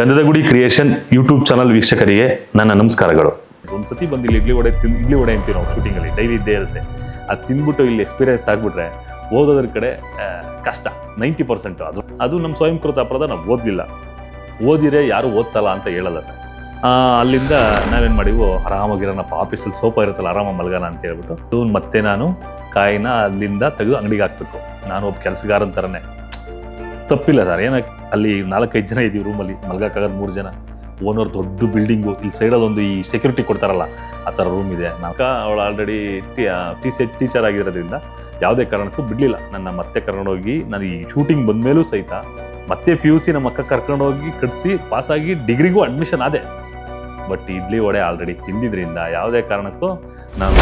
ಗಂಧದ ಗುಡಿ creation YouTube channel ವೀಕ್ಷಕರಿಗೆ ನನ್ನ ನಮಸ್ಕಾರಗಳು. ಒಂದ್ಸತಿ ಬಂದು ಇಲ್ಲಿ ಇಡ್ಲಿ ವಡೆ ತಿನ್, ಇಡ್ಲಿ ವಡೆ ಅಂತೀವಿ ನಾವು ಶೂಟಿಂಗಲ್ಲಿ ಡೈಲಿ ಇದ್ದೇ ಇರುತ್ತೆ. ಅದು ತಿಂದ್ಬಿಟ್ಟು ಇಲ್ಲಿ ಎಕ್ಸ್ಪೀರಿಯನ್ಸ್ ಆಗಿಬಿಟ್ರೆ ಓದೋದ್ರ ಕಡೆ ಕಷ್ಟ ನೈಂಟಿ ಪರ್ಸೆಂಟು ಅದು ಅದು ನಮ್ಮ ಸ್ವಯಂಕೃತ ಅಪರಾಧ, ನಾವು ಓದಲಿಲ್ಲ. ಓದಿರೇ ಯಾರು ಓದ್ಸಲ್ಲ ಅಂತ ಹೇಳಲ್ಲ ಸರ್. ಅಲ್ಲಿಂದ ನಾವೇನು ಮಾಡಿವು ಆರಾಮಾಗಿರೋಣಪ್ಪ ಆಫೀಸಲ್ಲಿ ಸೋಪ ಇರುತ್ತಲ್ಲ, ಆರಾಮ ಮಲ್ಗೋಣ ಅಂತ ಹೇಳ್ಬಿಟ್ಟು ಮತ್ತೆ ನಾನು ಕಾಯಿನ ಅಲ್ಲಿಂದ ತೆಗೆದು ಅಂಗಡಿಗೆ ಹಾಕ್ಬೇಕು. ನಾನು ಒಬ್ಬ ಕೆಲಸಗಾರನ ಥರನೇ ತಪ್ಪಿಲ್ಲ ಸರ್. ಏನಕ್ಕೆ ಅಲ್ಲಿ ನಾಲ್ಕೈದು ಜನ ಇದ್ದೀವಿ ರೂಮಲ್ಲಿ ಮಲ್ಗಕ್ಕಾಗದು ಮೂರು ಜನ. ಓನರ್ ದೊಡ್ಡ ಬಿಲ್ಡಿಂಗು ಇಲ್ಲಿ ಸೈಡಲ್ಲಿ ಒಂದು ಈ ಸೆಕ್ಯೂರಿಟಿ ಕೊಡ್ತಾರಲ್ಲ, ಆ ಥರ ರೂಮ್ ಇದೆ. ನಾಕ ಅವಳು ಆಲ್ರೆಡಿ ಟಿ ಸಿ ಟೀಚರ್ ಆಗಿರೋದ್ರಿಂದ ಯಾವುದೇ ಕಾರಣಕ್ಕೂ ಬಿಡಲಿಲ್ಲ. ನನ್ನ ಮತ್ತೆ ಕರ್ಕೊಂಡೋಗಿ, ನಾನು ಈ ಶೂಟಿಂಗ್ ಬಂದಮೇಲೂ ಸಹಿತ ಮತ್ತೆ ಪಿ ಯು ಸಿ ನಮ್ಮ ಅಕ್ಕ ಕರ್ಕೊಂಡೋಗಿ ಕಟ್ಸಿ ಪಾಸಾಗಿ ಡಿಗ್ರಿಗೂ ಅಡ್ಮಿಷನ್ ಆದೆ. ಬಟ್ ಇಡ್ಲಿ ವಡೆ ಆಲ್ರೆಡಿ ತಿಂದಿದ್ರಿಂದ ಯಾವುದೇ ಕಾರಣಕ್ಕೂ ನಾನು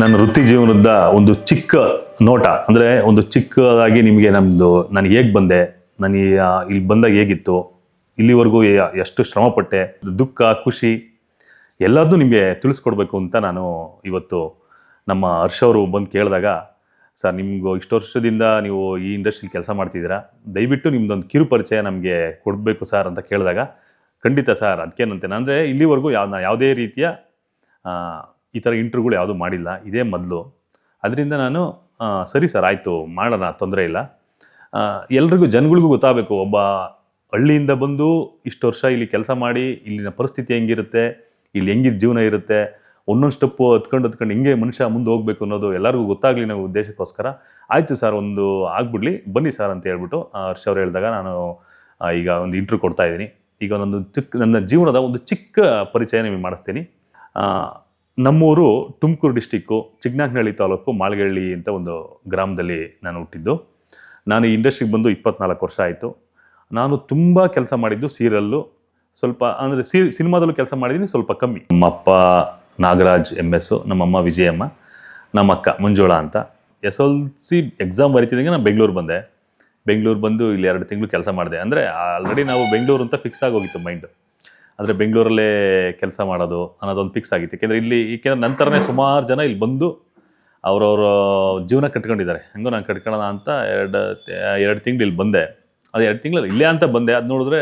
ನನ್ನ ವೃತ್ತಿ ಜೀವನದ ಒಂದು ಚಿಕ್ಕ ನೋಟ, ಅಂದರೆ ಒಂದು ಚಿಕ್ಕದಾಗಿ ನಿಮಗೆ ನಮ್ಮದು ನಾನು ಹೇಗೆ ಬಂದೆ, ನಾನು ಇಲ್ಲಿ ಬಂದಾಗ ಹೇಗಿತ್ತು, ಇಲ್ಲಿವರೆಗೂ ಎಷ್ಟು ಶ್ರಮಪಟ್ಟೆ, ದುಃಖ, ಖುಷಿ ಎಲ್ಲದನ್ನೂ ನಿಮಗೆ ತಿಳಿಸ್ಕೊಡ್ಬೇಕು ಅಂತ ನಾನು ಇವತ್ತು ನಮ್ಮ ಹರ್ಷ ಅವರು ಬಂದು ಕೇಳಿದಾಗ, ಸರ್, ನಿಮ್ಗೆ ಇಷ್ಟು ವರ್ಷದಿಂದ ನೀವು ಈ ಇಂಡಸ್ಟ್ರಿಲಿ ಕೆಲಸ ಮಾಡ್ತಿದ್ದೀರಾ, ದಯವಿಟ್ಟು ನಿಮ್ದೊಂದು ಕಿರು ಪರಿಚಯ ನಮಗೆ ಕೊಡಬೇಕು ಸರ್ ಅಂತ ಕೇಳಿದಾಗ, ಖಂಡಿತ ಸರ್ ಅದಕ್ಕೇನಂತೆ ಅಂದರೆ ಇಲ್ಲಿವರೆಗೂ ಯಾವ ಯಾವುದೇ ರೀತಿಯ ಈ ಥರ ಇಂಟ್ರ್ಯೂಗಳು ಯಾವುದೂ ಮಾಡಿಲ್ಲ. ಇದೇ ಮೊದಲು. ಅದರಿಂದ ನಾನು ಸರಿ ಸರ್, ಆಯಿತು, ಮಾಡೋಣ, ತೊಂದರೆ ಇಲ್ಲ. ಎಲ್ರಿಗೂ ಜನಗಳಿಗೂ ಗೊತ್ತಾಗಬೇಕು, ಒಬ್ಬ ಹಳ್ಳಿಯಿಂದ ಬಂದು ಇಷ್ಟು ವರ್ಷ ಇಲ್ಲಿ ಕೆಲಸ ಮಾಡಿ, ಇಲ್ಲಿನ ಪರಿಸ್ಥಿತಿ ಹೆಂಗಿರುತ್ತೆ, ಇಲ್ಲಿ ಹೆಂಗಿದ ಜೀವನ ಇರುತ್ತೆ, ಒಂದೊಂದು ಸ್ಟೆಪ್ಪು ಹತ್ಕೊಂಡು ಹತ್ಕೊಂಡು ಹಿಂಗೆ ಮನುಷ್ಯ ಮುಂದೆ ಹೋಗ್ಬೇಕು ಅನ್ನೋದು ಎಲ್ಲರಿಗೂ ಗೊತ್ತಾಗಲಿ ನಾವು ಉದ್ದೇಶಕ್ಕೋಸ್ಕರ. ಆಯಿತು ಸರ್, ಒಂದು ಆಗ್ಬಿಡ್ಲಿ, ಬನ್ನಿ ಸರ್ ಅಂತ ಹೇಳ್ಬಿಟ್ಟು ಹರ್ಷ ಅವ್ರು ಹೇಳಿದಾಗ ನಾನು ಈಗ ಒಂದು ಇಂಟ್ರ್ಯೂ ಕೊಡ್ತಾ ಇದ್ದೀನಿ. ಈಗ ಒಂದೊಂದು ಚಿಕ್ಕ ನನ್ನ ಜೀವನದ ಒಂದು ಚಿಕ್ಕ ಪರಿಚಯ ನಿಮಗೆ ಮಾಡಿಸ್ತೀನಿ. ನಮ್ಮೂರು ತುಮಕೂರು ಡಿಸ್ಟಿಕ್ಕು ಚಿಕ್ಕನಾಗ್ನಹಳ್ಳಿ ತಾಲೂಕು ಮಾಳಗಳ್ಳಿ ಅಂತ ಒಂದು ಗ್ರಾಮದಲ್ಲಿ ನಾನು ಹುಟ್ಟಿದ್ದು. ನಾನು ಈ ಇಂಡಸ್ಟ್ರಿಗೆ ಬಂದು ಇಪ್ಪತ್ನಾಲ್ಕು ವರ್ಷ ಆಯಿತು. ನಾನು ತುಂಬ ಕೆಲಸ ಮಾಡಿದ್ದು ಸೀರಿಯಲ್ಲು. ಸ್ವಲ್ಪ ಅಂದರೆ ಸೀ ಸಿನಿಮಾದಲ್ಲೂ ಕೆಲಸ ಮಾಡಿದ್ದೀನಿ ಸ್ವಲ್ಪ ಕಮ್ಮಿ. ನಮ್ಮಪ್ಪ ನಾಗರಾಜ್ ಎಂ ಎಸ್ಸು ನಮ್ಮಮ್ಮ ವಿಜಯಮ್ಮ ನಮ್ಮ ಅಕ್ಕ ಮಂಜುಳಾ ಅಂತ. ಎಸ್ ಎಲ್ ಸಿ ಎಕ್ಸಾಮ್ ಬರೀತಿದ್ದಂಗೆ ನಾನು ಬೆಂಗಳೂರು ಬಂದೆ. ಬೆಂಗಳೂರು ಬಂದು ಇಲ್ಲಿ ಎರಡು ತಿಂಗಳು ಕೆಲಸ ಮಾಡಿದೆ. ಅಂದರೆ ಆಲ್ರೆಡಿ ನಾವು ಬೆಂಗಳೂರು ಅಂತ ಫಿಕ್ಸ್ ಆಗೋಗಿತ್ತು ಮೈಂಡ್ ಅಂದರೆ ಬೆಂಗಳೂರಲ್ಲೇ ಕೆಲಸ ಮಾಡೋದು ಅನ್ನೋದೊಂದು ಫಿಕ್ಸ್ ಆಗಿತ್ತು. ಏಕೆಂದರೆ ಇಲ್ಲಿ ಏಕೆಂದರೆ ನಂತರನೇ ಸುಮಾರು ಜನ ಇಲ್ಲಿ ಬಂದು ಅವರವರ ಜೀವನ ಕಟ್ಕೊಂಡಿದ್ದಾರೆ. ಹೆಂಗೋ ನಾನು ಕಟ್ಕೊಳ್ಳೋಣ ಅಂತ ಎರಡು ಎರಡು ತಿಂಗಳು ಇಲ್ಲಿ ಬಂದೆ. ಅದು ಎರಡು ತಿಂಗಳು ಇಲ್ಲೇ ಅಂತ ಬಂದೆ. ಅದು ನೋಡಿದ್ರೆ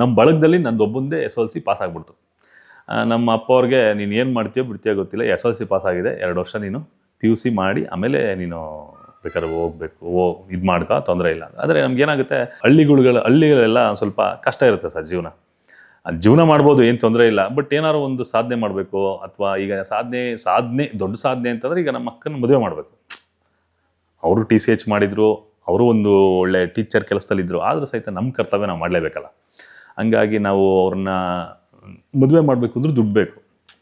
ನಮ್ಮ ಬಳಗದಲ್ಲಿ ನಂದು ಒಬ್ಬಂದೇ ಎಸ್ ಎಲ್ ಸಿ ಪಾಸ್ ಆಗಿಬಿಡ್ತು. ನಮ್ಮ ಅಪ್ಪ ಅವ್ರಿಗೆ, ನೀನು ಏನು ಮಾಡ್ತೀಯೋ ಬಿಡ್ತೀಯೋ ಗೊತ್ತಿಲ್ಲ, ಎಸ್ ಎಲ್ ಸಿ ಪಾಸ್ ಆಗಿದೆ, ಎರಡು ವರ್ಷ ನೀನು ಪಿ ಯು ಸಿ ಮಾಡಿ, ಆಮೇಲೆ ನೀನು ಬೇಕಾದ್ರೆ ಹೋಗ್ಬೇಕು ಓ ಇದು ಮಾಡ್ಕೊ, ತೊಂದರೆ ಇಲ್ಲ. ಆದರೆ ನಮ್ಗೇನಾಗುತ್ತೆ ಹಳ್ಳಿಗಳು ಹಳ್ಳಿಗಳೆಲ್ಲ ಸ್ವಲ್ಪ ಕಷ್ಟ ಇರುತ್ತೆ ಸರ್ ಜೀವನ. ಅದ್ ಜೀವನ ಮಾಡ್ಬೋದು, ಏನು ತೊಂದರೆ ಇಲ್ಲ. ಬಟ್ ಏನಾದ್ರು ಒಂದು ಸಾಧನೆ ಮಾಡಬೇಕು, ಅಥವಾ ಈಗ ಸಾಧನೆ ಸಾಧನೆ, ದೊಡ್ಡ ಸಾಧನೆ ಅಂತಂದ್ರೆ ಈಗ ನಮ್ಮ ಅಕ್ಕನ ಮದುವೆ ಮಾಡಬೇಕು. ಅವರು ಟಿ ಸಿ ಎಚ್ ಮಾಡಿದ್ರು, ಅವರು ಒಂದು ಒಳ್ಳೆ ಟೀಚರ್ ಕೆಲಸದಲ್ಲಿದ್ದರು ಆದರೂ ಸಹಿತ ನಮ್ಮ ಕರ್ತವ್ಯ ನಾವು ಮಾಡಲೇಬೇಕಲ್ಲ. ಹಂಗಾಗಿ ನಾವು ಅವ್ರನ್ನ ಮದುವೆ ಮಾಡಬೇಕು ಅಂದ್ರೆ ದುಡ್ಡು ಬೇಕು.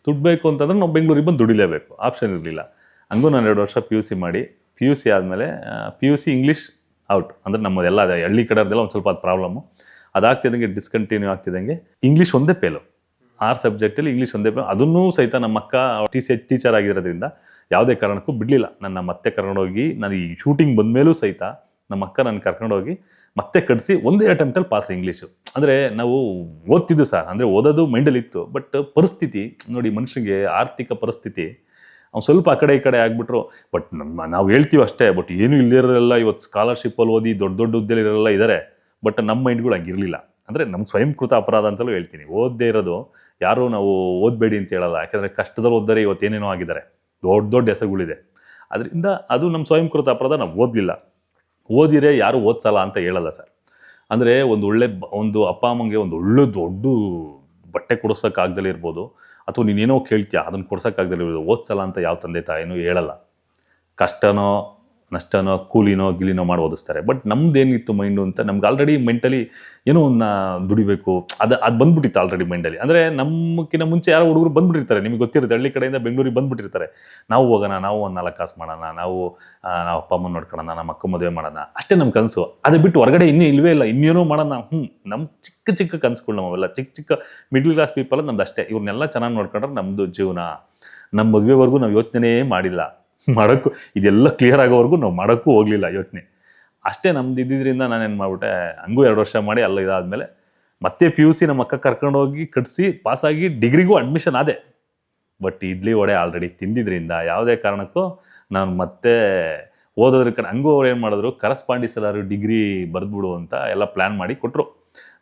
ದುಡ್ಡು ಬೇಕು ಅಂತಂದ್ರೆ ನಾವು ಬೆಂಗಳೂರಿಗೆ ಬಂದು ದುಡಿಲೇಬೇಕು ಆಪ್ಷನ್ ಇರಲಿಲ್ಲ. ಹಂಗೂ ನಾನು ಎರಡು ವರ್ಷ ಪಿ ಯು ಸಿ ಮಾಡಿ ಪಿ ಯು ಸಿ ಆದಮೇಲೆ P U C English out ಅಂದರೆ ನಮ್ಮದೆಲ್ಲ ಅದೇ ಹಳ್ಳಿ ಕಡೆಯವ್ರದ್ದೆಲ್ಲ ಒಂದು ಸ್ವಲ್ಪ ಅದು ಪ್ರಾಬ್ಲಮ್ಮು ಅದಾಗ್ತಿದ್ದಂಗೆ ಡಿಸ್ಕಂಟಿನ್ಯೂ ಆಗ್ತಿದ್ದಂಗೆ ಇಂಗ್ಲೀಷ್ ಒಂದೇ ಪೇಲು ಆರ್ ಸಬ್ಜೆಕ್ಟಲ್ಲಿ ಇಂಗ್ಲೀಷ್ ಒಂದೇ ಪೇಲು ಅದನ್ನೂ ಸಹಿತ ನಮ್ಮ ಅಕ್ಕ ಟೀಚರ್ ಟೀಚರ್ ಆಗಿರೋದ್ರಿಂದ ಯಾವುದೇ ಕಾರಣಕ್ಕೂ ಬಿಡಲಿಲ್ಲ. ನನ್ನ ಮತ್ತೆ ಕರ್ಕೊಂಡೋಗಿ, ನಾನು ಈ ಶೂಟಿಂಗ್ ಬಂದಮೇಲೂ ಸಹಿತ ನಮ್ಮ ಅಕ್ಕ ನನ್ನ ಕರ್ಕೊಂಡೋಗಿ ಮತ್ತೆ ಕಟ್ಸಿ ಒಂದೇ ಅಟೆಂಪ್ಟಲ್ಲಿ ಪಾಸ್ ಇಂಗ್ಲೀಷು ಅಂದರೆ ನಾವು ಓದ್ತಿದ್ದು ಸರ್ ಅಂದರೆ ಓದೋದು ಮೈಂಡಲ್ಲಿ ಇತ್ತು. ಬಟ್ ಪರಿಸ್ಥಿತಿ, ನೋಡಿ ಮನುಷ್ಯನಿಗೆ ಆರ್ಥಿಕ ಪರಿಸ್ಥಿತಿ, ಅವ್ನು ಸ್ವಲ್ಪ ಆ ಕಡೆ ಈ ಕಡೆ ಆಗಿಬಿಟ್ರು. ಬಟ್ ನಮ್ಮ ನಾವು ಹೇಳ್ತೀವಿ ಅಷ್ಟೇ ಬಟ್ ಏನು ಇಲ್ಲದಿರೋರೆಲ್ಲ ಇವತ್ತು ಸ್ಕಾಲರ್ಶಿಪ್ಪಲ್ಲಿ ಓದಿ ದೊಡ್ಡ ದೊಡ್ಡ ಹುದ್ದೆಲಿರೋರೆಲ್ಲ ಇದ್ದಾರೆ ಬಟ್ ನಮ್ಮ ಮೈಂಡ್ಗಳು ಹಂಗಿರಲಿಲ್ಲ. ಅಂದರೆ ನಮ್ಮ ಸ್ವಯಂಕೃತ ಅಪರಾಧ ಅಂತಲೂ ಹೇಳ್ತೀನಿ. ಓದದೇ ಇರೋದು, ಯಾರೂ ನಾವು ಓದಬೇಡಿ ಅಂತ ಹೇಳಲ್ಲ. ಯಾಕಂದರೆ ಕಷ್ಟದಲ್ಲಿ ಓದ್ದರೆ ಇವತ್ತೇನೇನೋ ಆಗಿದ್ದಾರೆ. ದೊಡ್ಡ ದೊಡ್ಡ ಹೆಸರುಗಳಿದೆ. ಅದರಿಂದ ಅದು ನಮ್ಮ ಸ್ವಯಂಕೃತ ಅಪರಾಧ ನಾವು ಓದಲಿಲ್ಲ. ಓದಿರೆ ಯಾರು ಓದ್ಸಲ್ಲ ಅಂತ ಹೇಳಲ್ಲ ಸರ್. ಅಂದರೆ ಒಂದು ಒಳ್ಳೆ ಒಂದು ಅಪ್ಪ ಅಮ್ಮಂಗೆ ಒಂದು ಒಳ್ಳೆ ದೊಡ್ಡ ಬಟ್ಟೆ ಕೊಡಿಸೋಕ್ಕಾಗ್ದಲೇ ಇರ್ಬೋದು. ಅಥವಾ ನೀನೇನೋ ಕೇಳ್ತೀಯ ಅದನ್ನು ಕೊಡ್ಸೋಕ್ಕಾಗ್ದಲೇ ಇರ್ಬೋದು. ಓದ್ಸಲ್ಲ ಅಂತ ಯಾವ ತಂದೆ ತಾಯಿನೂ ಹೇಳಲ್ಲ. ಕಷ್ಟನೋ ನಷ್ಟನೋ ಕೂಲಿನೋ ಗಿಲಿನೋ ಮಾಡಿ ಓದಿಸ್ತಾರೆ. ಬಟ್ ನಮ್ದೇನಿತ್ತು ಮೈಂಡು ಅಂತ ನಮ್ಗೆ ಆಲ್ರೆಡಿ ಮೆಂಟಲಿ ಏನೋ ಒಂದು ದುಡಿಬೇಕು. ಅದು ಅದು ಬಂದ್ಬಿಟ್ಟಿತ್ತು ಆಲ್ರೆಡಿ ಮೈಂಡಲ್ಲಿ ಅಂದರೆ ನಮ್ಮಕ್ಕಿಂತ ಮುಂಚೆ ಯಾರೋ ಹುಡುಗರು ಬಂದ್ಬಿಟ್ಟಿರ್ತಾರೆ. ನಿಮಗೆ ಗೊತ್ತಿರುತ್ತೆ, ಹಳ್ಳಿ ಕಡೆಯಿಂದ ಬೆಂಗಳೂರಿಗೆ ಬಂದ್ಬಿಟ್ಟಿರ್ತಾರೆ. ನಾವು ಹೋಗೋಣ, ನಾವು ಒಂದು ನಾಲ್ಕು ಕಾಸು ಮಾಡೋಣ, ನಾವು ನಾವು ಅಪ್ಪ ಅಮ್ಮನ ನೋಡ್ಕೊಳ್ಳೋಣ ನಮ್ಮ ಅಕ್ಕ ಮದುವೆ ಮಾಡೋಣ. ಅಷ್ಟೇ ನಮ್ಮ ಕನಸು. ಅದು ಬಿಟ್ಟು ಹೊರಗಡೆ ಇನ್ನೂ ಇಲ್ಲವೇ ಇಲ್ಲ, ಇನ್ನೇನೋ ಮಾಡೋಣ. ಹ್ಞೂ ನಮ್ಮ ಚಿಕ್ಕ ಚಿಕ್ಕ ಕನಸುಗಳು ನಮ್ಮವೆಲ್ಲ. ಚಿಕ್ಕ ಚಿಕ್ಕ ಮಿಡ್ಲ್ ಕ್ಲಾಸ್ ಪೀಪಲ್ ನಮ್ದು ಅಷ್ಟೇ ಇವ್ರನ್ನೆಲ್ಲ ಚೆನ್ನಾಗಿ ನೋಡ್ಕೊಂಡ್ರೆ ನಮ್ಮದು ಜೀವನ. ನಮ್ಮ ಮದುವೆವರೆಗೂ ನಾವು ಯೋಚನೆ ಮಾಡಿಲ್ಲ. ಮಾಡೋಕ್ಕೂ ಇದೆಲ್ಲ ಕ್ಲಿಯರ್ ಆಗೋವರೆಗೂ ನಾವು ಮಾಡೋಕ್ಕೂ ಹೋಗಲಿಲ್ಲ ಯೋಚನೆ. ಅಷ್ಟೇ ನಮ್ದು ನಾನು ಏನು ಮಾಡ್ಬಿಟ್ಟೆ, ಹಂಗೂ ಎರಡು ವರ್ಷ ಮಾಡಿ ಅಲ್ಲ ಇದಾದಮೇಲೆ ಮತ್ತೆ ಪಿ ಯು ಸಿ ನಮ್ಮ ಅಕ್ಕ ಕರ್ಕೊಂಡೋಗಿ ಕಟ್ಸಿ ಪಾಸಾಗಿ ಡಿಗ್ರಿಗೂ ಅಡ್ಮಿಷನ್ ಆದೆ. ಬಟ್ ಇಡ್ಲಿ ವಡೆ ಆಲ್ರೆಡಿ ತಿಂದಿದ್ದರಿಂದ ಯಾವುದೇ ಕಾರಣಕ್ಕೂ ನಾನು ಮತ್ತೆ ಓದೋದ್ರ ಕಡೆ ಹಂಗೂ ಅವ್ರು ಏನು ಮಾಡಿದ್ರು ಕರಸ್ಪಾಂಡಿಸ್ ಎಲ್ಲರೂ ಡಿಗ್ರಿ ಬರೆದ್ಬಿಡು ಅಂತ ಎಲ್ಲ ಪ್ಲ್ಯಾನ್ ಮಾಡಿ ಕೊಟ್ಟರು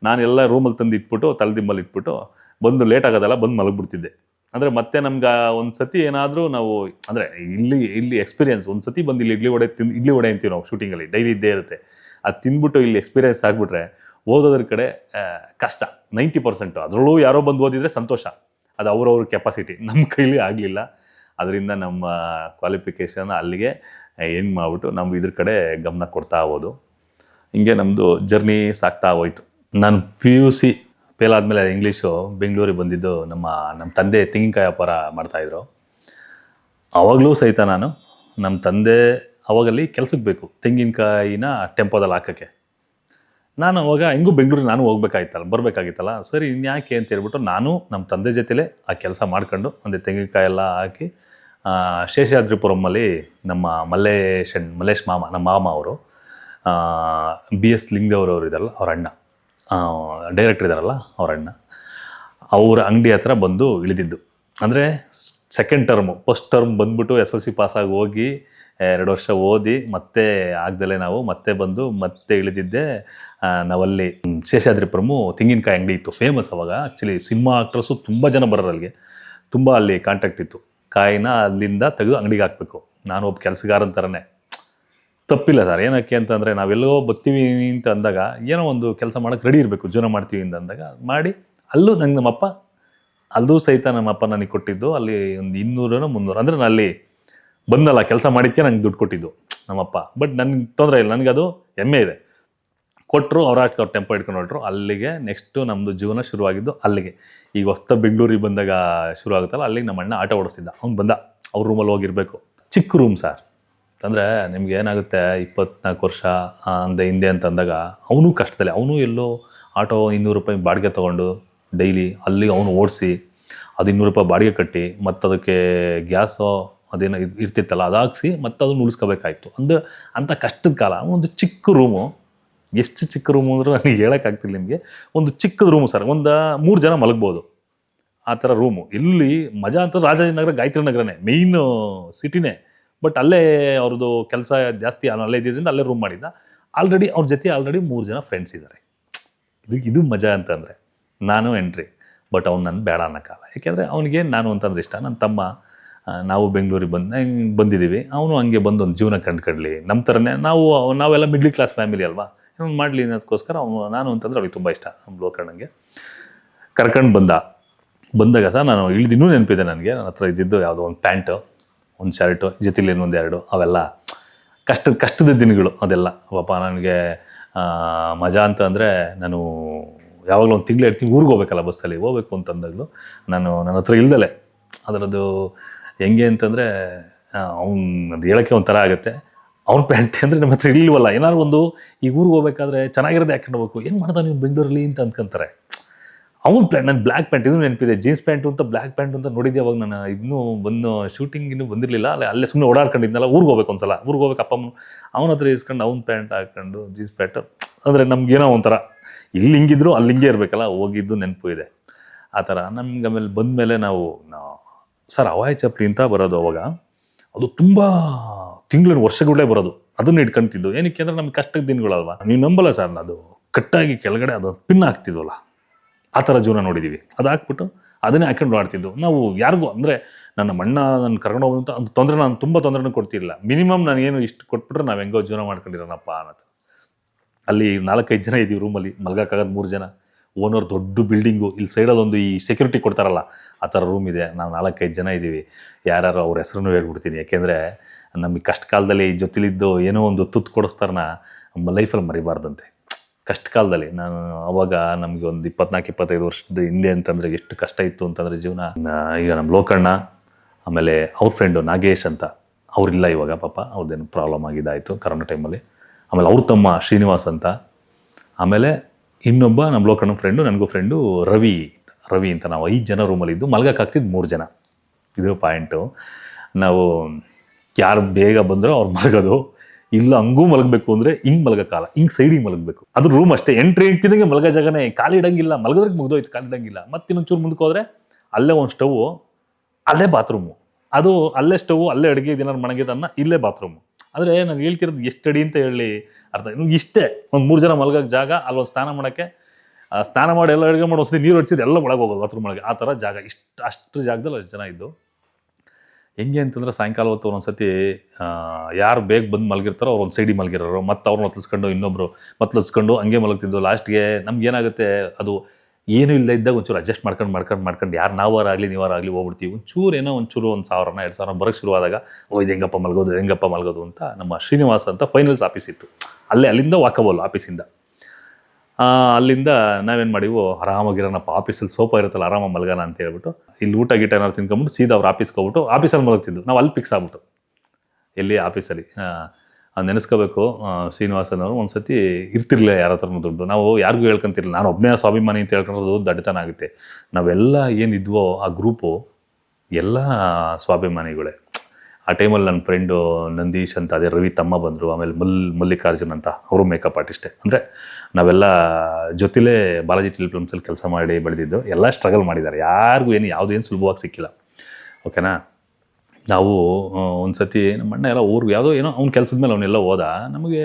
ನಾನೆಲ್ಲ ರೂಮಲ್ಲಿ ತಂದು ಇಟ್ಬಿಟ್ಟು ತಲೆದಿಂಬಲ್ಲಿ ಇಟ್ಬಿಟ್ಟು ಬಂದು ಲೇಟ್ ಆಗೋದಲ್ಲ ಬಂದು ಮಲಗಿಬಿಡ್ತಿದ್ದೆ. ಅಂದರೆ ಮತ್ತೆ ನಮ್ಗೆ ಒಂದು ಸತಿ ಏನಾದರೂ ನಾವು, ಅಂದರೆ ಇಲ್ಲಿ ಇಲ್ಲಿ ಎಕ್ಸ್ಪೀರಿಯನ್ಸ್ ಒಂದು ಸತಿ ಬಂದು ಇಲ್ಲಿ ಇಡ್ಲಿ ವಡೆ ತಿಂದು ಇಡ್ಲಿ ವಡೆ ಅಂತೀವಿ ನಾವು ಶೂಟಿಂಗಲ್ಲಿ ಡೈಲಿ ಇದ್ದೇ ಇರುತ್ತೆ. ಅದು ತಿಂದ್ಬಿಟ್ಟು ಇಲ್ಲಿ ಎಕ್ಸ್ಪೀರಿಯನ್ಸ್ ಆಗಿಬಿಟ್ರೆ ಓದೋದ್ರ ಕಡೆ ಕಷ್ಟ ನೈಂಟಿ ಪರ್ಸೆಂಟು ಅದರಲ್ಲೂ ಯಾರೋ ಬಂದು ಓದಿದರೆ ಸಂತೋಷ. ಅದು ಅವ್ರವ್ರ ಕೆಪಾಸಿಟಿ ನಮ್ಮ ಕೈಲಿ ಆಗಲಿಲ್ಲ. ಅದರಿಂದ ನಮ್ಮ ಕ್ವಾಲಿಫಿಕೇಷನ್ ಅಲ್ಲಿಗೆ ಏನು ಮಾಡಿಬಿಟ್ಟು ನಾವು ಇದ್ರ ಕಡೆ ಗಮನ ಕೊಡ್ತಾ ಹೋದು. ಹಿಂಗೆ ನಮ್ಮದು ಜರ್ನಿ ಸಾಗ್ತಾ ಹೋಯ್ತು. ನಾನು ಪಿ ಯು ಸಿ ಫೇಲ್ ಆದಮೇಲೆ ಇಂಗ್ಲೀಷು ಬೆಂಗಳೂರಿಗೆ ಬಂದಿದ್ದು ನಮ್ಮ ನಮ್ಮ ತಂದೆ ತೆಂಗಿನಕಾಯಿ ವ್ಯಾಪಾರ ಮಾಡ್ತಾಯಿದ್ರು ಆವಾಗಲೂ ಸಹಿತ ನಾನು ನಮ್ಮ ತಂದೆ ಅವಾಗಲ್ಲಿ ಕೆಲಸಕ್ಕೆ ಬೇಕು, ತೆಂಗಿನಕಾಯಿನ ಟೆಂಪೋದಲ್ಲಿ ಹಾಕೋಕ್ಕೆ. ನಾನು ಅವಾಗ ಹೆಂಗೂ ಬೆಂಗಳೂರಿಗೆ ನಾನು ಹೋಗ್ಬೇಕಾಗಿತ್ತಲ್ಲ ಬರಬೇಕಾಗಿತ್ತಲ್ಲ, ಸರಿ ಇನ್ಯಾಕೆ ಅಂತ ಹೇಳ್ಬಿಟ್ಟು ನಾನು ನಮ್ಮ ತಂದೆ ಜೊತೆಲೇ ಆ ಕೆಲಸ ಮಾಡ್ಕೊಂಡು ಒಂದು ತೆಂಗಿನಕಾಯಿ ಎಲ್ಲ ಹಾಕಿ ಶೇಷಾದ್ರಿಪುರಮ್ಮಲ್ಲಿ ನಮ್ಮ ಮಲ್ಲೇಶ್ ಅಣ್ಣ- ಮಲ್ಲೇಶ್ ಮಾಮ, ನಮ್ಮ ಮಾಮ ಅವರು ಬಿ ಎಸ್ ಲಿಂಗ್ದೇವ್ರವರು ಇದ್ದಾರಲ್ಲ, ಅವ್ರ ಅಣ್ಣ. ಡೈರೆಕ್ಟರ್ ಇದ್ದಾರಲ್ಲ ಅವರಣ್ಣ ಅವ್ರ ಅಂಗಡಿ ಹತ್ರ ಬಂದು ಇಳಿದಿದ್ದು. ಅಂದರೆ ಸೆಕೆಂಡ್ ಟರ್ಮು ಫಸ್ಟ್ ಟರ್ಮ್ ಬಂದ್ಬಿಟ್ಟು ಎಸ್ ಎಲ್ ಸಿ ಪಾಸಾಗಿ ಹೋಗಿ, ಎರಡು ವರ್ಷ ಓದಿ, ಮತ್ತೆ ಆಗ್ದಲೇ ನಾವು ಮತ್ತೆ ಬಂದು ಮತ್ತೆ ಇಳಿದಿದ್ದೆ. ನಾವಲ್ಲಿ ಶೇಷಾದ್ರಿಪುರಮು ತೆಂಗಿನಕಾಯಿ ಅಂಗಡಿ ಇತ್ತು ಫೇಮಸ್ ಅವಾಗ. ಆ್ಯಕ್ಚುಲಿ ಸಿನಿಮಾ ಆಕ್ಟ್ರಸ್ಸು ತುಂಬ ಜನ ಬರೋರು ಅಲ್ಲಿಗೆ. ತುಂಬ ಅಲ್ಲಿ ಕಾಂಟ್ಯಾಕ್ಟ್ ಇತ್ತು. ಕಾಯಿನ ಅಲ್ಲಿಂದ ತೆಗೆದು ಅಂಗಡಿಗೆ ಹಾಕಬೇಕು. ನಾನು ಒಬ್ಬ ಕೆಲಸಗಾರನ ಥರನೇ ತಪ್ಪಿಲ್ಲ ಸರ್. ಏನಕ್ಕೆ ಅಂತಂದರೆ ನಾವೆಲ್ಲೋ ಬರ್ತೀವಿ ಅಂತ ಅಂದಾಗ ಏನೋ ಒಂದು ಕೆಲಸ ಮಾಡೋಕ್ಕೆ ರೆಡಿ ಇರಬೇಕು. ಜೀವನ ಮಾಡ್ತೀವಿ ಅಂತ ಅಂದಾಗ ಮಾಡಿ ಅಲ್ಲೂ ನಂಗೆ ನಮ್ಮಪ್ಪ, ಅಲ್ಲೂ ಸಹಿತ ನಮ್ಮಪ್ಪ ನನಗೆ ಕೊಟ್ಟಿದ್ದು. ಅಲ್ಲಿ ಒಂದು ಇನ್ನೂರನೋ ಮುನ್ನೂರು. ಅಂದರೆ ನಾನು ಅಲ್ಲಿ ಬಂದಲ್ಲ, ಕೆಲಸ ಮಾಡಿದ್ದಕ್ಕೆ ನಂಗೆ ದುಡ್ಡು ಕೊಟ್ಟಿದ್ದು ನಮ್ಮಪ್ಪ. ಬಟ್ ನನಗೆ ತೊಂದರೆ ಇಲ್ಲ. ನನಗೆ ಅದು ಹೆಮ್ಮೆ ಇದೆ. ಕೊಟ್ಟರು ಅವ್ರ ಅಷ್ಟು ಅವ್ರು ಟೆಂಪೋ ಇಟ್ಕೊಂಡು ಹೊರಟ್ರು. ಅಲ್ಲಿಗೆ ನೆಕ್ಸ್ಟು ನಮ್ಮದು ಜೀವನ ಶುರುವಾಗಿದ್ದು ಅಲ್ಲಿಗೆ. ಈಗ ಹೊಸ್ತ ಬೆಂಗಳೂರಿಗೆ ಬಂದಾಗ ಶುರು ಆಗುತ್ತಲ್ಲ ಅಲ್ಲಿಗೆ ನಮ್ಮ ಅಣ್ಣ ಆಟೋ ಓಡಿಸ್ತಿದ್ದ. ಅವ್ನು ಬಂದ. ಅವ್ರ ರೂಮಲ್ಲಿ ಹೋಗಿರಬೇಕು. ಚಿಕ್ಕ ರೂಮ್ ಸರ್. ಅಂದರೆ ನಿಮ್ಗೆ ಏನಾಗುತ್ತೆ, ಇಪ್ಪತ್ನಾಲ್ಕು ವರ್ಷ ಅಂದ ಹಿಂದೆ ಅಂತ ಅಂದಾಗ ಅವನು ಕಷ್ಟದಲ್ಲಿ, ಅವನು ಎಲ್ಲೋ ಆಟೋ ಇನ್ನೂರು ರೂಪಾಯಿ ಬಾಡಿಗೆ ತೊಗೊಂಡು ಡೈಲಿ ಅಲ್ಲಿಗೆ ಅವನು ಓಡಿಸಿ ಅದು ಇನ್ನೂರು ರೂಪಾಯಿ ಬಾಡಿಗೆ ಕಟ್ಟಿ ಮತ್ತು ಅದಕ್ಕೆ ಗ್ಯಾಸು ಅದೇನೋ ಇರ್- ಇರ್ತಿತ್ತಲ್ಲ ಅದು ಹಾಕ್ಸಿ ಮತ್ತೆ ಅದನ್ನು ಉಳಿಸ್ಕೋಬೇಕಾಯ್ತು. ಒಂದು ಅಂಥ ಕಷ್ಟದ ಕಾಲ, ಒಂದು ಚಿಕ್ಕ ರೂಮು, ಎಷ್ಟು ಚಿಕ್ಕ ರೂಮು ಅಂದ್ರೆ ನನಗೆ ಹೇಳೋಕ್ಕಾಗ್ತಿಲ್ಲ ನಿಮಗೆ, ಒಂದು ಚಿಕ್ಕದ ರೂಮು ಸರ್, ಒಂದು ಮೂರು ಜನ ಮಲಗ್ಬೋದು, ಆ ಥರ ರೂಮು. ಇಲ್ಲಿ ಮಜಾ ಅಂತ ರಾಜಾಜಿನಗರ, ಗಾಯತ್ರಿ ನಗರನೇ ಮೇಯ್ನು ಸಿಟಿನೇ ಬಟ್ ಅಲ್ಲೇ ಅವ್ರದ್ದು ಕೆಲಸ ಜಾಸ್ತಿ ಅಲ್ಲೇ ಇದ್ದಿದ್ದರಿಂದ ಅಲ್ಲೇ ರೂಮ್ ಮಾಡಿದ್ದ. ಆಲ್ರೆಡಿ ಅವ್ರ ಜೊತೆ ಆಲ್ರೆಡಿ ಮೂರು ಜನ ಫ್ರೆಂಡ್ಸ್ ಇದ್ದಾರೆ ಇದು ಇದು ಮಜಾ ಅಂತಂದರೆ ನಾನು ಎಂಟ್ರಿ ಬಟ್ ಅವ್ನು ನನ್ನ ಬೇಡ ಅನ್ನೋ ಕಾಲ. ಯಾಕೆಂದರೆ ಅವನಿಗೆ ನಾನು ಅಂತಂದ್ರೆ ಇಷ್ಟ. ನನ್ನ ತಮ್ಮ ನಾವು ಬೆಂಗಳೂರಿಗೆ ಬಂದು ಬಂದಿದ್ದೀವಿ. ಅವನು ಹಂಗೆ ಬಂದು ಒಂದು ಜೀವನ ಕಡಲಿ ನಮ್ಮ ಥರನೇ ನಾವು, ನಾವೆಲ್ಲ ಮಿಡ್ಲ್ ಕ್ಲಾಸ್ ಫ್ಯಾಮಿಲಿ ಅಲ್ವಾ? ಮಾಡಲಿ ಅನ್ನೋದಕ್ಕೋಸ್ಕರ ಅವನು ನಾನು ಅಂತಂದ್ರೆ ಅವ್ರಿಗೆ ತುಂಬ ಇಷ್ಟ ನಮ್ಮ ಲೋಕಣ್ಣಂಗೆ ಕರ್ಕೊಂಡು ಬಂದ. ಬಂದಾಗ ಸಹ ನಾನು ಇಳಿದಿನ್ನೂ ನೆನಪಿದೆ ನನಗೆ. ನನ್ನ ಹತ್ರ ಇದ್ದಿದ್ದು ಯಾವುದೋ ಒಂದು ಪ್ಯಾಂಟು ಒಂದು ಶರ್ಟು ಜೊತೆಲಿ ಇನ್ನೊಂದು ಎರಡು, ಅವೆಲ್ಲ ಕಷ್ಟದ ಕಷ್ಟದ ದಿನಗಳು ಅದೆಲ್ಲ. ಪಾಪ ನನಗೆ ಮಜಾ ಅಂತ ಅಂದರೆ ನಾನು ಯಾವಾಗಲೂ ಒಂದು ತಿಂಗಳು ಇರ್ತೀನಿ ಊರಿಗೆ ಹೋಗ್ಬೇಕಲ್ಲ ಬಸ್ಸಲ್ಲಿ ಹೋಗ್ಬೇಕು ಅಂತಂದಾಗಲೂ ನಾನು ನನ್ನ ಹತ್ರ ಇಲ್ದಲೆ. ಅದರದ್ದು ಹೆಂಗೆ ಅಂತಂದರೆ ಅವ್ನು ಅದು ಹೇಳೋಕ್ಕೆ ಒಂಥರ ಆಗುತ್ತೆ. ಅವ್ನ ಪ್ಯಾಂಟೆ ಅಂದರೆ ನಮ್ಮ ಹತ್ರ ಇಲ್ವಲ್ಲ. ಏನಾದ್ರು ಒಂದು, ಈಗ ಊರಿಗೆ ಹೋಗ್ಬೇಕಾದ್ರೆ ಚೆನ್ನಾಗಿರೋದೇ ಹಾಕೊಂಡು ಹೋಗ್ಬೇಕು. ಏನು ಮಾಡ್ದ ನೀವು ಬೆಂಗಳೂರಲ್ಲಿ ಅಂತ ಅಂದ್ಕೊಂತಾರೆ. ಅವ್ನ ಪ್ಯಾಂಟ್, ನಾನು ಬ್ಲ್ಯಾಕ್ ಪ್ಯಾಂಟ್ ಇದು ನೆನಪಿದೆ? ಜೀನ್ಸ್ ಪ್ಯಾಂಟು ಅಂತ ಬ್ಲ್ಯಾಕ್ ಪ್ಯಾಂಟ್ ಅಂತ ನೋಡಿದ್ದೆ, ಅವಾಗ ನಾನು ಇನ್ನೂ ಬಂದು ಶೂಟಿಂಗ್ ಇನ್ನೂ ಬಂದಿರಲಿಲ್ಲ. ಅಲ್ಲೇ ಅಲ್ಲೇ ಸುಮ್ಮನೆ ಓಡಾಡ್ಕೊಂಡಿದ್ನಲ್ಲ, ಊರಿಗೆ ಹೋಗ್ಬೇಕು ಒಂದ್ಸಲ. ಊರಿಗೆ ಹೋಗ್ಬೇಕು ಅಪ್ಪ ಅವನ ಹತ್ರ ಇಸ್ಕೊಂಡು ಅವ್ನ ಪ್ಯಾಂಟ್ ಹಾಕೊಂಡು ಜೀನ್ಸ್ ಪ್ಯಾಂಟ್. ಅಂದರೆ ನಮ್ಗೇನೋ ಒಂಥರ, ಇಲ್ಲಿ ಹಿಂಗಿದ್ರು, ಅಲ್ಲಿ ಹಿಂಗೆ ಇರಬೇಕಲ್ಲ, ಹೋಗಿದ್ದು ನೆನಪು ಇದೆ. ಆ ಥರ. ನಮ್ಗೆ ಆಮೇಲೆ ಬಂದಮೇಲೆ ನಾವು ನಾವು ಸರ್ ಅವಾಯ್ ಚಪ್ಪಲಿ ಅಂತ ಬರೋದು ಅವಾಗ. ಅದು ತುಂಬ ತಿಂಗಳ ವರ್ಷಗಳೇ ಬರೋದು. ಅದನ್ನ ಇಟ್ಕೊಂತಿದ್ದು. ಏನಕ್ಕೆ ಅಂದರೆ ನಮ್ಗೆ ಕಷ್ಟದ ದಿನಗಳಲ್ವಾ. ನೀವು ನಂಬಲ್ಲ ಸರ್, ಅದು ಕಟ್ಟಾಗಿ ಕೆಳಗಡೆ ಅದು ಪಿನ್ ಹಾಕ್ತಿದ್ವಲ್ಲ. ಆ ಥರ ಜೀವನ ನೋಡಿದ್ದೀವಿ ಅದು ಹಾಕ್ಬಿಟ್ಟು ಅದನ್ನೇ ಹಾಕೊಂಡು ಆಡ್ತಿದ್ದು. ನಾವು ಯಾರಿಗೂ ಅಂದರೆ ನನ್ನ ಮಣ್ಣ ನನ್ನ ಕರ್ಕೊಂಡು ಹೋಗುವಂಥ ಒಂದು ತೊಂದರೆ ನಾನು ತುಂಬ ತೊಂದರೆನೂ ಕೊಡ್ತಿರಲಿಲ್ಲ. ಮಿನಿಮಮ್ ನಾನು ಏನು ಇಷ್ಟು ಕೊಟ್ಬಿಟ್ರೆ ನಾವು ಹೆಂಗೋ ಜೀವನ ಮಾಡ್ಕೊಂಡಿರೋಣಪ್ಪ ಅನ್ನೋದು. ಅಲ್ಲಿ ನಾಲ್ಕೈದು ಜನ ಇದ್ದೀವಿ ರೂಮಲ್ಲಿ ಮಲ್ಗೋಕ್ಕಾಗದು ಮೂರು ಜನ. ಓನರ್ ದೊಡ್ಡ ಬಿಲ್ಡಿಂಗು ಇಲ್ಲಿ ಸೈಡಲ್ಲಿ ಒಂದು ಈ ಸೆಕ್ಯೂರಿಟಿ ಕೊಡ್ತಾರಲ್ಲ, ಆ ಥರ ರೂಮ್ ಇದೆ. ನಾವು ನಾಲ್ಕೈದು ಜನ ಇದ್ದೀವಿ. ಯಾರ್ಯಾರು ಅವ್ರ ಹೆಸರನ್ನು ಹೇಳ್ಬಿಡ್ತೀನಿ. ಯಾಕೆಂದರೆ ನಮಗೆ ಕಷ್ಟ ಕಾಲದಲ್ಲಿ ಜೊತೆಲಿದ್ದು ಏನೋ ಒಂದು ತುತ್ತು ಕೊಡಿಸ್ತಾರನ್ನ ನಮ್ಮ ಲೈಫಲ್ಲಿ ಮರಿಬಾರ್ದಂತೆ. ಕಷ್ಟ ಕಾಲದಲ್ಲಿ ನಾನು ಅವಾಗ ನಮಗೆ ಒಂದು ಇಪ್ಪತ್ನಾಲ್ಕು, ಇಪ್ಪತ್ತೈದು ವರ್ಷದ ಹಿಂದೆ ಅಂತಂದರೆ ಎಷ್ಟು ಕಷ್ಟ ಇತ್ತು ಅಂತಂದ್ರೆ ಜೀವನ. ಈಗ ನಮ್ಮ ಲೋಕಣ್ಣ, ಆಮೇಲೆ ಅವ್ರ ಫ್ರೆಂಡು ನಾಗೇಶ್ ಅಂತ. ಅವರಿಲ್ಲ ಇವಾಗ ಪಾಪ ಅವ್ರದ್ದೇನು ಪ್ರಾಬ್ಲಮ್ ಆಗಿದ್ದಾಯಿತು ಕರೋನಾ ಟೈಮಲ್ಲಿ ಆಮೇಲೆ ಅವ್ರ ತಮ್ಮ ಶ್ರೀನಿವಾಸ್ ಅಂತ. ಆಮೇಲೆ ಇನ್ನೊಬ್ಬ ನಮ್ಮ ಲೋಕಣ್ಣ ಫ್ರೆಂಡು ನನಗೂ ಫ್ರೆಂಡು ರವಿ ರವಿ ಅಂತ ನಾವು ಐದು ಜನ ರೂಮಲ್ಲಿ ಇದ್ದು ಮಲ್ಗಕ್ಕಾಗ್ತಿದ್ದು ಮೂರು ಜನ. ಇದು ಪಾಯಿಂಟು ನಾವು ಯಾರು ಬೇಗ ಬಂದರೂ ಅವ್ರು ಮಲಗೋದು. ಇಲ್ಲ ಹಂಗೂ ಮಲಗಬೇಕು ಅಂದರೆ ಹಿಂಗೆ ಕಾಲ, ಹಿಂಗೆ ಸೈಡಿಗೆ ಮಲಗಬೇಕು. ಅದು ರೂಮ್ ಅಷ್ಟೇ. ಎಂಟ್ರಿ ಇಡ್ತಿದಂಗೆ ಮಲಗೋ ಜಾಗನೇ ಕಾಲಿ ಇಡಂಗಿಲ್ಲ, ಮಲಗೋದ್ರಿಗೆ ಮುಗ್ದೋಯ್ತು, ಖಾಲಿ ಇಡಂಗಿಲ್ಲ. ಮತ್ತೆ ಇನ್ನೊಂಚೂರು ಮುಂದಕ್ಕೆ ಹೋದರೆ ಅಲ್ಲೇ ಒಂದು ಸ್ಟವ್ ಅಲ್ಲೇ ಬಾತ್ರೂಮು ಅದು ಅಲ್ಲೇ ಸ್ಟವ್ ಅಲ್ಲೇ ಅಡುಗೆ ದಿನ ಮಣಗಿದನ್ನ ಇಲ್ಲೇ ಬಾತ್ರೂಮು ಆದರೆ ನಾನು ಹೇಳ್ತಿರೋದು ಎಷ್ಟು ಅಡಿ ಅಂತ ಹೇಳಿ ಅರ್ಥ. ನಿಮ್ಗೆ ಇಷ್ಟೇ, ಒಂದು ಮೂರು ಜನ ಮಲಗೋಕೆ ಜಾಗ ಅಲ್ಲೊಂದು ಸ್ನಾನ ಮಾಡೋಕ್ಕೆ ಸ್ನಾನ ಮಾಡಿ ಎಲ್ಲ ಅಡುಗೆ ಮಾಡೋ ನೀರು ಹಚ್ಚಿದ್ರೆ ಎಲ್ಲ ಒಳಗೆ ಹೋಗೋದು ಬಾತ್ರೂಮ್ ಒಳಗೆ. ಆ ಥರ ಜಾಗ. ಇಷ್ಟು, ಅಷ್ಟು ಜಾಗದಲ್ಲಿ ಅಷ್ಟು ಜನ ಇದ್ದು. ಹೆಂಗೆ ಅಂತಂದ್ರೆ ಸಾಯಂಕಾಲ ಹೊತ್ತು ಒಂದೊಂದ್ಸತಿ ಯಾರು ಬೇಗ ಬಂದು ಮಲಗಿರ್ತಾರೋ ಅವ್ರು ಒಂದು ಸೈಡಿಗೆ ಮಲಗಿರೋರು, ಮತ್ತು ಅವ್ರನ್ನ ಹೊತ್ಲಿಸ್ಕೊಂಡು ಇನ್ನೊಬ್ಬರು ಮತ್ಲಸ್ಕೊಂಡು ಹಂಗೆ ಮಲಗ್ತಿದ್ದು ಲಾಸ್ಟ್ಗೆ ನಮ್ಗೆ ಏನಾಗುತ್ತೆ ಅದು ಏನು ಇಲ್ಲದೆ ಇದ್ದಾಗ ಒಂಚೂರು ಅಡ್ಜಸ್ಟ್ ಮಾಡ್ಕೊಂಡು ಮಾಡ್ಕೊಂಡು ಮಾಡ್ಕೊಂಡು ಯಾರು ನಾವಾರಾಗಲಿ ನೀವಾರಾಗಲಿ ಹೋಗ್ಬಿಡ್ತೀವಿ. ಒಂಚೂರು ಏನೋ ಒಂಚೂರು ಒಂದು ಸಾವಿರನ, ಎರಡು ಸಾವಿರ ಬರೋಕ್ಕೆ ಶುರುವಾದಾಗ, ಓ, ಇದು ಹೆಂಗಪ್ಪ ಮಲಗೋದು ಹೆಂಗಪ್ಪ ಮಲಗೋದು ಅಂತ ನಮ್ಮ ಶ್ರೀನಿವಾಸ್ ಅಂತ ಫೈನಲ್ಸ್ ಆಫೀಸ್ ಇತ್ತು. ಅಲ್ಲೇ ಅಲ್ಲಿಂದ ವಾಕಬಲ್ ಆಫೀಸಿಂದ. ಅಲ್ಲಿಂದ ನಾವೇನು ಮಾಡಿವು ಆರಾಮಾಗಿರೋಣಪ್ಪ ಆಫೀಸಲ್ಲಿ ಸೋಫಾ ಇರುತ್ತಲ್ಲ ಆರಾಮಾಗಿ ಮಲಗೋಣ ಅಂತ ಹೇಳ್ಬಿಟ್ಟು, ಇಲ್ಲಿ ಊಟ ಗೀಟ ಏನಾದ್ರು ತಿನ್ಕೊಂಬಿಟ್ಟು ಸೀದಾ ಅವ್ರು ಆಫೀಸ್ಗೆ ಹೋಗ್ಬಿಟ್ಟು ಆಫೀಸಲ್ಲಿ ಮಲಗ್ತಿದ್ದು ನಾವು ಅಲ್ಲಿ ಫಿಕ್ಸ್ ಆಗ್ಬಿಟ್ಟು. ಎಲ್ಲಿ? ಆಫೀಸಲ್ಲಿ. ಅದು ನೆನೆಸ್ಕೋಬೇಕು ಶ್ರೀನಿವಾಸನವರು ಒಂದು ಸತಿ ಇರ್ತಿರ್ಲಿಲ್ಲ ಯಾರ ಹತ್ರನೂ ದುಡ್ಡು. ನಾವು ಯಾರಿಗೂ ಹೇಳ್ಕೊಂತಿರ್ಲಿಲ್ಲ. ನಾನು ಒಬ್ಬನೇ ಸ್ವಾಭಿಮಾನಿ ಅಂತ ಹೇಳ್ಕೊಳೋದು ದಡ್ಡತನ ಆಗುತ್ತೆ. ನಾವೆಲ್ಲ ಏನಿದ್ವೋ ಆ ಗ್ರೂಪು, ಎಲ್ಲ ಸ್ವಾಭಿಮಾನಿಗಳೇ. ಆ ಟೈಮಲ್ಲಿ ನನ್ನ ಫ್ರೆಂಡು ನಂದೀಶ್ ಅಂತ ಅದೇ ರವಿ ತಮ್ಮ ಬಂದರು, ಆಮೇಲೆ ಮಲ್, ಮಲ್ಲಿಕಾರ್ಜುನ್ ಅಂತ, ಅವರು ಮೇಕಪ್ ಆರ್ಟಿಸ್ಟೇ ಅಂದರೆ ನಾವೆಲ್ಲ ಜೊತೆಲೇ ಬಾಲಾಜಿ ಟಿಲ್ ಫಿಲ್ಮ್ಸಲ್ಲಿ ಕೆಲಸ ಮಾಡಿ ಬೆಳೆದಿದ್ದು, ಎಲ್ಲ ಸ್ಟ್ರಗಲ್ ಮಾಡಿದ್ದಾರೆ. ಯಾರಿಗೂ ಏನು ಯಾವುದೇನು ಸುಲಭವಾಗಿ ಸಿಕ್ಕಿಲ್ಲ. ಓಕೆನಾ ನಾವು ಒಂದು ಸತಿ ನಮ್ಮ ಅಣ್ಣ ಎಲ್ಲ ಊರಿಗೆ ಯಾವುದೋ ಏನೋ, ಅವ್ನ ಕೆಲಸದ ಮೇಲೆ ಅವನ್ನೆಲ್ಲ ಹೋದ. ನಮಗೆ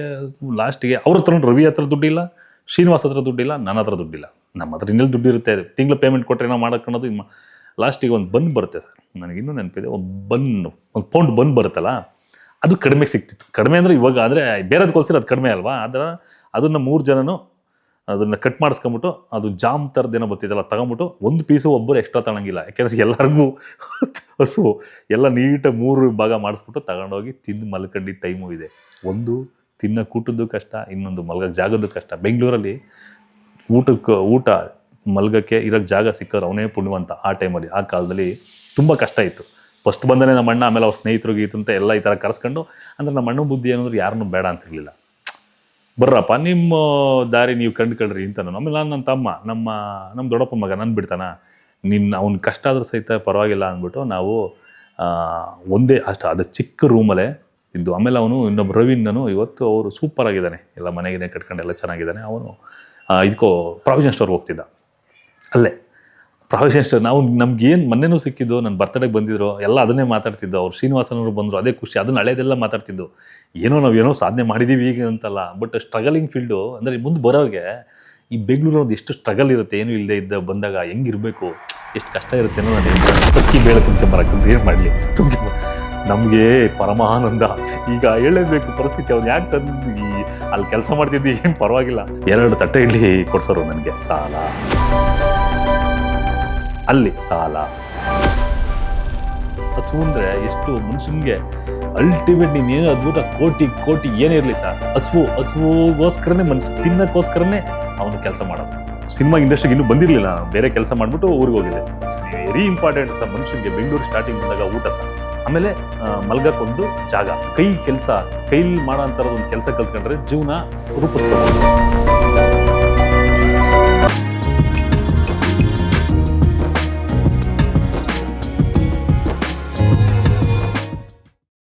ಲಾಸ್ಟಿಗೆ ಅವ್ರ ಹತ್ರ ರವಿ ಹತ್ರ ದುಡ್ಡಿಲ್ಲ, ಶ್ರೀನಿವಾಸ್ ಹತ್ರ ದುಡ್ಡಿಲ್ಲ ನನ್ನ ಹತ್ರ ದುಡ್ಡಿಲ್ಲ. ನಮ್ಮ ಹತ್ರ ಇನ್ನೆಲ್ಲಿ ದುಡ್ಡು ಇರುತ್ತೆ. ತಿಂಗಳು ಪೇಮೆಂಟ್ ಕೊಟ್ಟರೆ ನಾವು ಮಾಡೋಕ್ಕನ್ನೋದು ಇಮ್ಮ ಲಾಸ್ಟಿಗೆ ಒಂದು ಬಂದ್ ಬರುತ್ತೆ ಸರ್. ನನಗೆ ಇನ್ನೂ ನೆನಪಿದೆ, ಒಂದು ಬನ್ ಒಂದು ಪೌಂಡ್ ಬಂದ್ ಬರುತ್ತಲ್ಲ, ಅದು ಕಡಿಮೆ ಸಿಕ್ತಿತ್ತು. ಕಡಿಮೆ ಅಂದರೆ ಇವಾಗ ಆದರೆ, ಬೇರೆದು ಕೊಲ್ಸಿರೋದು ಅದು ಕಡಿಮೆ ಅಲ್ವಾ? ಅದರ ಅದನ್ನು ಮೂರು ಜನನು ಅದನ್ನು ಕಟ್ ಮಾಡಿಸ್ಕೊಂಬಿಟ್ಟು ಅದು ಜಾಮ್ ಥರದ್ದೇನೋ ಏನೋ ಬರ್ತಿದ್ದಲ್ಲ ತಗೊಂಬಿಟ್ಟು ಒಂದು ಪೀಸು ಒಬ್ಬರು ಎಕ್ಸ್ಟ್ರಾ ತಗೊಳಂಗಿಲ್ಲ ಯಾಕೆಂದರೆ ಎಲ್ಲರಿಗೂ ಹಸು, ಎಲ್ಲ ನೀಟಾಗಿ ಮೂರು ಭಾಗ ಮಾಡಿಸ್ಬಿಟ್ಟು ತಗೊಂಡೋಗಿ ತಿಂದು ಮಲ್ಕಂಡಿ ಟೈಮು ಇದೆ. ಒಂದು ತಿನ್ನ ಕೂಟದ್ದು ಕಷ್ಟ, ಇನ್ನೊಂದು ಮಲ್ಗಕ್ಕೆ ಜಾಗದ್ದು ಕಷ್ಟ. ಬೆಂಗಳೂರಲ್ಲಿ ಊಟಕ್ಕೆ, ಊಟ ಮಲ್ಗಕ್ಕೆ ಇರೋಕ್ಕೆ ಜಾಗ ಸಿಕ್ಕೋರು ಅವನೇ ಪುಣ್ಯವಂತ ಆ ಟೈಮಲ್ಲಿ ಆ ಕಾಲದಲ್ಲಿ ತುಂಬ ಕಷ್ಟ ಇತ್ತು. ಫಸ್ಟ್ ಬಂದನೇ ನಮ್ಮ ಅಣ್ಣ ಆಮೇಲೆ ಅವ್ರ ಸ್ನೇಹಿತರು ಗೀತಂತ ಎಲ್ಲ ಈ ಥರ ಕರೆಸ್ಕೊಂಡು, ಅಂದರೆ ನಮ್ಮ ಅಣ್ಣ ಬುದ್ಧಿ ಏನಂದ್ರೆ ಯಾರನ್ನೂ ಬೇಡ ಅಂತಿರ್ಲಿಲ್ಲ. ಬರ್ರಪ್ಪ, ನಿಮ್ಮ ದಾರಿ ನೀವು ಕಂಡುಕೊಳ್ರಿ ಅಂತ ನಾನು ಆಮೇಲೆ ನಾನು ನನ್ನ ತಮ್ಮ, ನಮ್ಮ ನಮ್ಮ ದೊಡ್ಡಪ್ಪ ಮಗ ನನ್ನ ಬಿಡ್ತಾನ. ನಿನ್ನ ಅವ್ನ ಕಷ್ಟ ಆದ್ರೂ ಸಹಿತ ಪರವಾಗಿಲ್ಲ ಅಂದ್ಬಿಟ್ಟು ನಾವು ಒಂದೇ ಅಷ್ಟು, ಅದು ಚಿಕ್ಕ ರೂಮಲ್ಲೇ ಇದ್ದು, ಆಮೇಲೆ ಅವನು ಇನ್ನೊಬ್ಬ ರವೀಂದ್ರನು ಇವತ್ತು ಅವರು ಸೂಪರ್ ಆಗಿದ್ದಾನೆ. ಎಲ್ಲ ಮನೆಗೆ ಕಟ್ಕೊಂಡೆಲ್ಲ ಚೆನ್ನಾಗಿದ್ದಾನೆ. ಅವನು ಇದಕ್ಕೋ ಪ್ರಾವಿಷನ್ ಸ್ಟೋರ್ ಹೋಗ್ತಿದ್ದ. ಅಲ್ಲೇ. ಪ್ರಾವಿಷನ್ ಸ್ಟೋರ್ ನಾವು ನಮ್ಗೇನು ಮೊನ್ನೆನೂ ಸಿಕ್ಕಿದ್ದು ನನ್ನ ಬರ್ತಡೇಗೆ ಬಂದಿದ್ರು, ಎಲ್ಲ ಅದನ್ನೇ ಮಾತಾಡ್ತಿದ್ದು, ಅವ್ರು ಶ್ರೀನಿವಾಸನವರು ಬಂದರು, ಅದೇ ಖುಷಿ, ಅದನ್ನ ಹಳೇದೆಲ್ಲ ಮಾತಾಡ್ತಿದ್ದು. ಏನೋ ನಾವು ಏನೋ ಸಾಧನೆ ಮಾಡಿದ್ದೀವಿ ಈಗ ಅಂತಲ್ಲ. ಬಟ್ ಸ್ಟ್ರಗಲಿಂಗ್ ಫೀಲ್ಡು ಅಂದರೆ ಮುಂದೆ ಬರೋರಿಗೆ ಈ ಬೆಂಗಳೂರಲ್ಲಿ ಎಷ್ಟು ಸ್ಟ್ರಗಲ್ ಇರುತ್ತೆ, ಏನೂ ಇಲ್ಲದೆ ಇದ್ದ ಬಂದಾಗ ಹೆಂಗಿರಬೇಕು ಎಷ್ಟು ಕಷ್ಟ ಇರುತ್ತೆ ಅನ್ನೋ ನಾನು ಅಕ್ಕಿ ಬೇಳೆ ತುಂಬ್ಕೊಂಬರಕ್ಕೆ ಏನು ಮಾಡಲಿ? ತುಂಬ ನಮಗೆ ಪರಮಾನಂದ. ಈಗ ಹೇಳಬೇಕು ಪರಿಸ್ಥಿತಿ, ಅವ್ನು ಯಾಕೆ ತಂದು ಅಲ್ಲಿ ಕೆಲಸ ಮಾಡ್ತಿದ್ದಿ? ಏನು ಪರವಾಗಿಲ್ಲ. ಎರಡು ತಟ್ಟೆ ಇಡ್ಲಿ ಕೊಡ್ಸೋರು ನನಗೆ. ಸಾಲ. ಅಲ್ಲಿ ಸಾಲ. ಹಸು ಅಂದ್ರೆ ಎಷ್ಟು ಮನುಷ್ಯನ್ಗೆ ಅಲ್ಟಿಮೇಟ್ ನೀನೇನು ಅದ್ಭುತ ಕೋಟಿ ಕೋಟಿ ಏನೇ ಇರಲಿ ಸರ್. ಹಸುವು ಹಸುಗೋಸ್ಕರನೇ ಮನುಷ್ಯ ತಿನ್ನಕ್ಕೋಸ್ಕರನೇ ಅವನು ಕೆಲಸ ಮಾಡೋದು. ಸಿನಿಮಾ ಇಂಡಸ್ಟ್ರಿಗೆ ಇನ್ನೂ ಬಂದಿರಲಿಲ್ಲ ಬೇರೆ ಕೆಲಸ ಮಾಡಿಬಿಟ್ಟು ಊರಿಗೆ ಹೋಗಿದೆ ವೆರಿ ಇಂಪಾರ್ಟೆಂಟ್ ಸರ್, ಮನುಷ್ಯನಿಗೆ ಬೆಂಗಳೂರು ಸ್ಟಾರ್ಟಿಂಗ್ ಬಂದಾಗ ಊಟ ಸರ್. ಆಮೇಲೆ ಮಲ್ಗಕ್ಕೊಂದು ಜಾಗ. ಕೈ ಕೆಲಸ, ಕೈಲಿ ಮಾಡೋ ಒಂದು ಕೆಲಸ ಕಲ್ತ್ಕೊಂಡ್ರೆ ಜೀವನ ರೂಪಿಸ್ಬೋದು